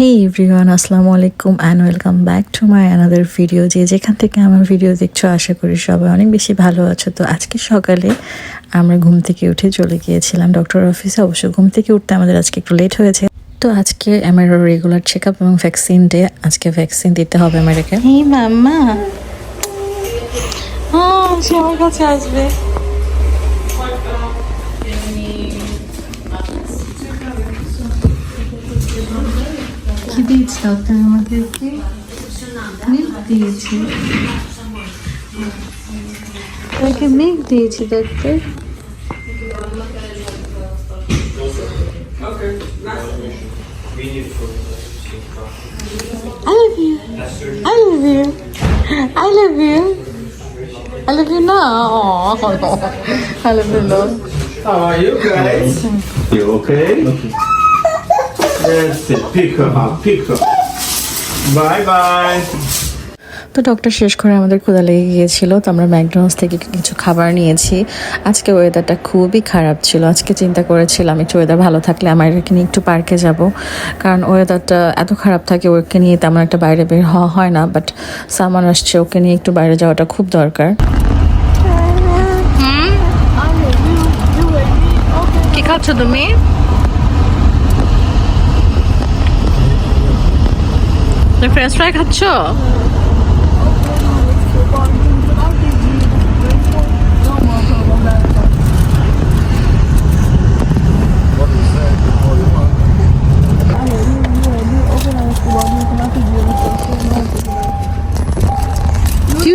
হে everyone আসসালামু আলাইকুম and welcome back to my another video যে যেখান থেকে আমার ভিডিও দেখছ, আশা করি সবাই অনেক বেশি ভালো আছো। তো আজকে সকালে আমরা ঘুম থেকে উঠে চলে গিয়েছিলাম ডক্টর অফিসে অবশ্য ঘুম থেকে উঠতে আমাদের আজকে একটু লেট হয়েছে। তো আজকে আমার রেগুলার চেক আপ এবং ভ্যাকসিন ডে আজকে ভ্যাকসিন দিতে হবে আমাদেরকে। হে মাম্মা। আমার কাছে আসবে। কি দিয়েছে ডক্টর আমাদেরকে মিল্ক দিয়েছে তাকে মিল্ক দিয়েছে doctor I love you. I love you. I love you. I love you now. Oh, I love you now. How are you guys? You okay? That's Bye bye. তো doctor শেষ করে আমাদের ক্ষুধা লেগে গিয়েছিল তো আমরা ম্যাকডোনাল্ডস থেকে কিছু খাবার নিয়েছি। আজকে ওয়েদারটা খুবই খারাপ ছিল। আজকে চিন্তা করেছিলাম একটু ওয়েদার ভালো থাকলে আমার এখানে নিয়ে একটু পার্কে যাব। কারণ ওয়েদারটা এত খারাপ থাকে ওকে নিয়ে তেমন একটা বাইরে বের হওয়া হয় না বাট সামান আসছে ওকে নিয়ে একটু বাইরে যাওয়াটা খুব দরকার। কি খাচ্ছ তুমি? ফ্রেঞ্চ ফ্রাই খাচ্ছ?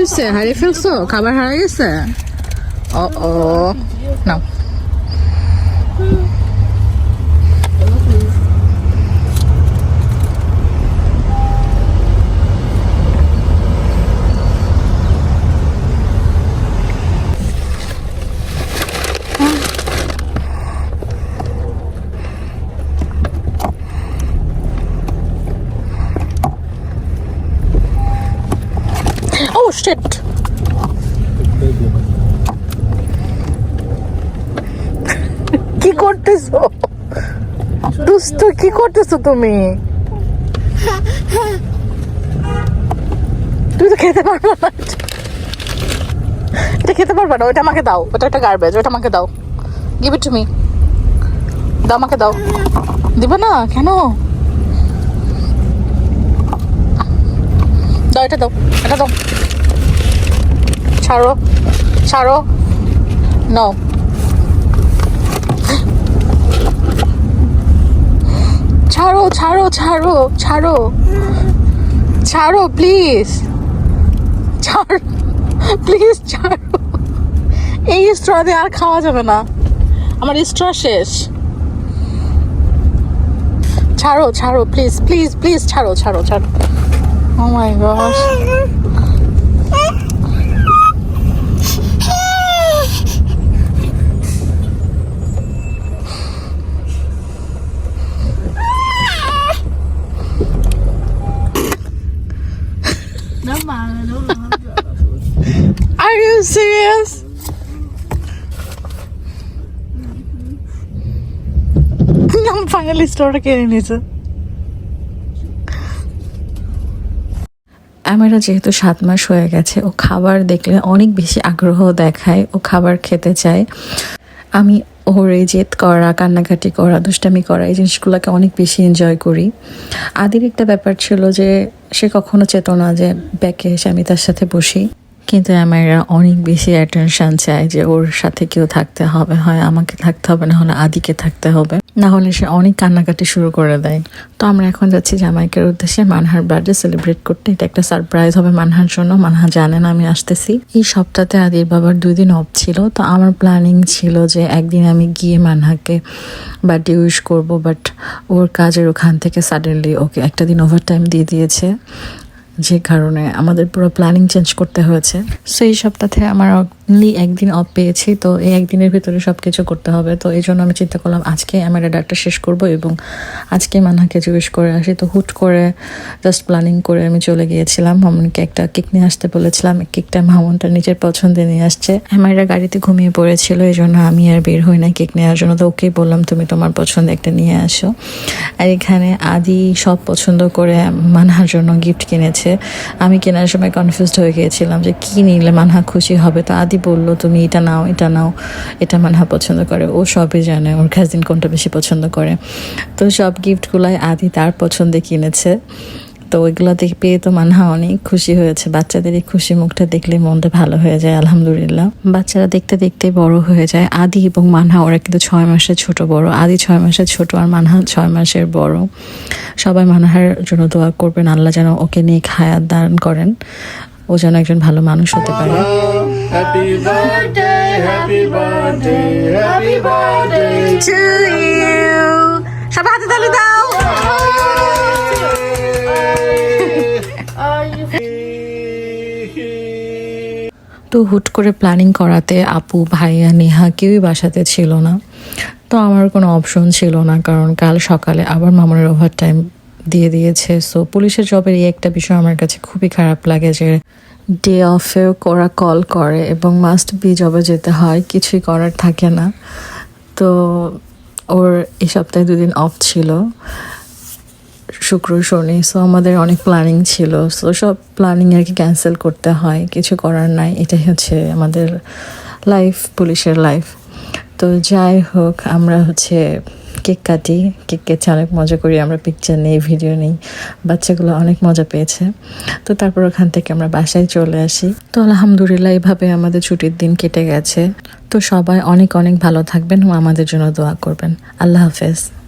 হয়েছে হারিয়ে ফেলছো? খাবার হারিয়ে গেছে? ও ও নাও ও শিট কি করতেছো? দুষ্ট কি করতেছো তুমি? তুমি তো খেতে পারবে না। এটা খেতে পারবে না ওটা আমাকে দাও। ওটা একটা গার্বেজ ওটা আমাকে দাও। গিভ ইট টু মি দাও, আমাকে দাও। দিবে না? কেন? এটা দাও এটা দাও। ছাড়ো ছাড়ো। নাও। ছাড়ো ছাড়ো ছাড়ো ছাড়ো। ছাড়ো প্লিজ ছাড়ো প্লিজ ছাড়ো। এই স্ট্র দিয়ে আর খাওয়া যাবে না। আমার স্ট্র শেষ। ছাড়ো ছাড়ো প্লিজ প্লিজ প্লিজ ছাড়ো ছাড়ো ছাড়ো। Oh my gosh. Are you serious? I'm finally started getting it. আমারও যেহেতু সাত মাস হয়ে গেছে, ও খাবার দেখলে অনেক বেশি আগ্রহ দেখায়, ও খাবার খেতে চায়। আমি ওর এই জেদ করা, কান্নাকাটি করা, দুষ্টামি করা, এই জিনিসগুলোকে অনেক বেশি এনজয় করি। আদির একটা ব্যাপার ছিল যে, সে কখনো চেত না যে, ব্যাকে এসে আমি তার সাথে বসি। কিন্তু আমারা অনেক বেশি অ্যাটেনশন চায় যে ওর সাথে কেউ থাকতে হবে, হয় আমাকে থাকতে হবে, না হলে আদিকে থাকতে হবে। না হলে সে অনেক কান্নাকাটি শুরু করে দেয়। তো আমরা এখন যাচ্ছি জামাইকের উদ্দেশ্যে মানহার বার্থডে সেলিব্রেট করতে। এটা একটা সারপ্রাইজ হবে মানহার জন্য। মানহা জানে না, আমি আসতেছি। এই সপ্তাহে আদির বাবার দুই দিন অফ ছিল। তো আমার প্ল্যানিং ছিল যে একদিন আমি গিয়ে মানহাকে বার্থডে উইশ করব বাট ওর কাজের ওখান থেকে সাডেনলি ওকে একটা দিন ওভার টাইম দিয়ে দিয়েছে। যে কারণে আমাদের পুরো প্ল্যানিং চেঞ্জ করতে হয়েছে। সেই সপ্তাহে আমার একদিন অফ পেয়েছি, তো এই একদিনের ভিতরে সব কিছু করতে হবে। তো এই জন্য আমি চিন্তা করলাম, আজকে আমার ডাক্তার শেষ করব এবং আজকে মানহাকে জিজ্ঞেস করে আসি। তো হুট করে জাস্ট প্ল্যানিং করে আমি চলে গিয়েছিলাম। মামুনকে একটা কেক নিয়ে আসতে বলেছিলাম। কেকটা মামুনটা নিজের পছন্দে নিয়ে আসছে। আমারা গাড়িতে ঘুমিয়ে পড়েছিল, এই জন্য আমি আর বের হই না কেক নেওয়ার জন্য। তো ওকেই বললাম, তুমি তোমার পছন্দ একটা নিয়ে আসো। আর এখানে আদি সব পছন্দ করে মানহার জন্য গিফট কিনেছে। আমি কেনার সময় কনফিউজড হয়ে গিয়েছিলাম যে কী নিলে মানহা খুশি হবে। তো আদি বলল, তুমি এটা নাও এটা নাও, এটা মানহা পছন্দ করে। ও সবই জানে, ওর কাজিন কোনটা বেশি পছন্দ করে। তো সব গিফটগুলাই আদি তার পছন্দে কিনেছে। তো ওইগুলো দেখে পেয়ে তো মানহা অনেক খুশি হয়েছে। বাচ্চাদের এই খুশি মুখটা দেখলে মনটা ভালো হয়ে যায়, আলহামদুলিল্লাহ। বাচ্চারা দেখতে দেখতে বড় হয়ে যায়। আদি এবং মানহা, ওরা কিন্তু ছয় মাসের ছোট বড়। আদি ছয় মাসের ছোট আর মানহা ছয় মাসের বড়। সবাই মানহার জন্য দোয়া করবেন, আল্লাহ যেন ওকে নিয়ে খায়াত দান করেন। ও যেন একজন ভালো মানুষ হতে পারে। সবাই হাতে তালি দাও। তো হুট করে প্ল্যানিং করাতে আপু ভাইয়া নেহা কেউই বাসাতে ছিল না। তো আমার কোনো অপশন ছিল না কারণ কাল সকালে আবার মামুনের ওভার টাইম দিয়ে দিয়েছে। সো পুলিশের জবের এই একটা বিষয় আমার কাছে খুবই খারাপ লাগে যে ডে অফেও ওরা কল করে এবং মাস্ট বি জবে যেতে হয়, কিছুই করার থাকে না। তো ওর এই সপ্তাহে দুদিন অফ ছিল, শুক্র, শনি সো আমাদের অনেক প্ল্যানিং ছিল। সো সব প্ল্যানিং আর কি ক্যান্সেল করতে হয়, কিছু করার নাই, এটাই হচ্ছে আমাদের লাইফ পুলিশের লাইফ তো যাই হোক, আমরা হচ্ছে কেক কাটি, কেক কেটে অনেক মজা করি, আমরা পিকচার নেই ভিডিও নেই। বাচ্চাগুলো অনেক মজা পেয়েছে। তো তারপর ওখান থেকে আমরা বাসায় চলে আসি। তো আলহামদুলিল্লাহ এইভাবে আমাদের ছুটির দিন কেটে গেছে। তো সবাই অনেক অনেক ভালো থাকবেন ও আমাদের জন্য দোয়া করবেন। আল্লাহ হাফেজ।